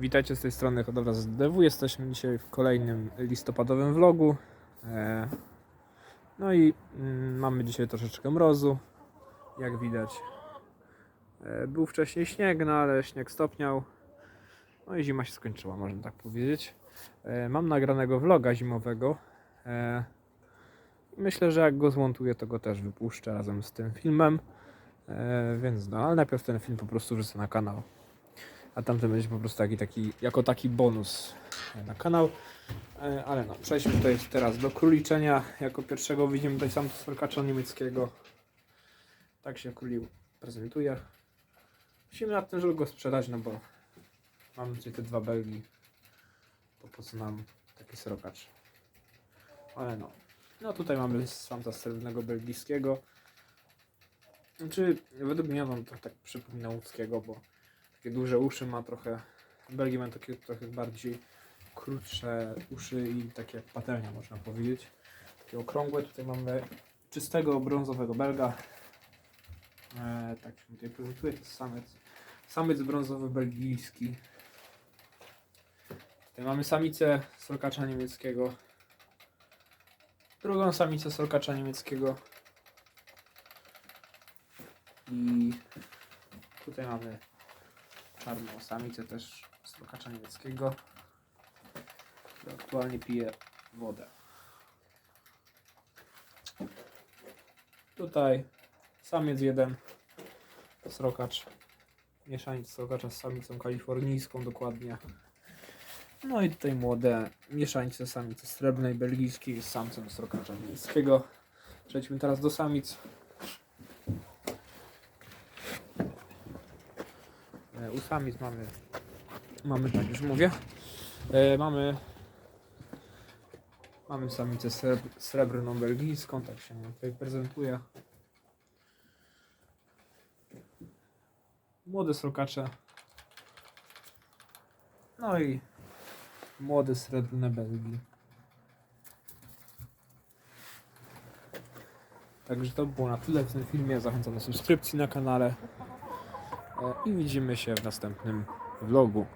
Witajcie z tej strony Hodowla z DW. Jesteśmy dzisiaj w kolejnym listopadowym vlogu. E, No i mm, mamy dzisiaj troszeczkę mrozu, jak widać. E, Był wcześniej śnieg, no ale śnieg stopniał. No i zima się skończyła, można tak powiedzieć. E, Mam nagranego vloga zimowego. Myślę, że jak go zmontuję, to go też wypuszczę razem z tym filmem. Więc no, ale najpierw ten film po prostu wrzucę na kanał a tamten będzie po prostu taki, taki, jako taki bonus na kanał. E, Ale no, przejdźmy tutaj teraz do króliczenia. Jako pierwszego widzimy tutaj sam srokacza niemieckiego. Tak się królił prezentuje. Musimy nad tym, żeby go sprzedać, no bo mamy tutaj te dwa belgi. To po co nam taki srokacz? Ale no. No tutaj mamy samca srebrnego belgijskiego. Znaczy, według mnie on to tak przypomina łódzkiego, bo takie duże uszy ma trochę. Belgii mają takie trochę bardziej krótsze uszy i takie patelnia można powiedzieć. Takie okrągłe. Tutaj mamy czystego brązowego belga. E, tak się tutaj prezentuje. To jest samiec. Samiec brązowy belgijski. Tutaj mamy samicę srokacza niemieckiego. Drugą samicę srokacza niemieckiego. I tutaj mamy czarną samicę też srokacza niemieckiego, który aktualnie pije wodę. Tutaj samiec jeden, srokacz, mieszaniec srokacza z samicą kalifornijską dokładnie. No i tutaj młode mieszańce samicy srebrnej belgijskiej z samcem srokacza niemieckiego. Przejdźmy teraz do samic. U samic mamy, mamy tak już mówię, e, mamy, mamy samicę srebr, srebrną belgijską, tak się tutaj prezentuje. Młode srokacze. No i młode srebrne Belgii. Także to było na tyle w tym filmie. Zachęcam do subskrypcji na kanale. E, I widzimy się w następnym vlogu.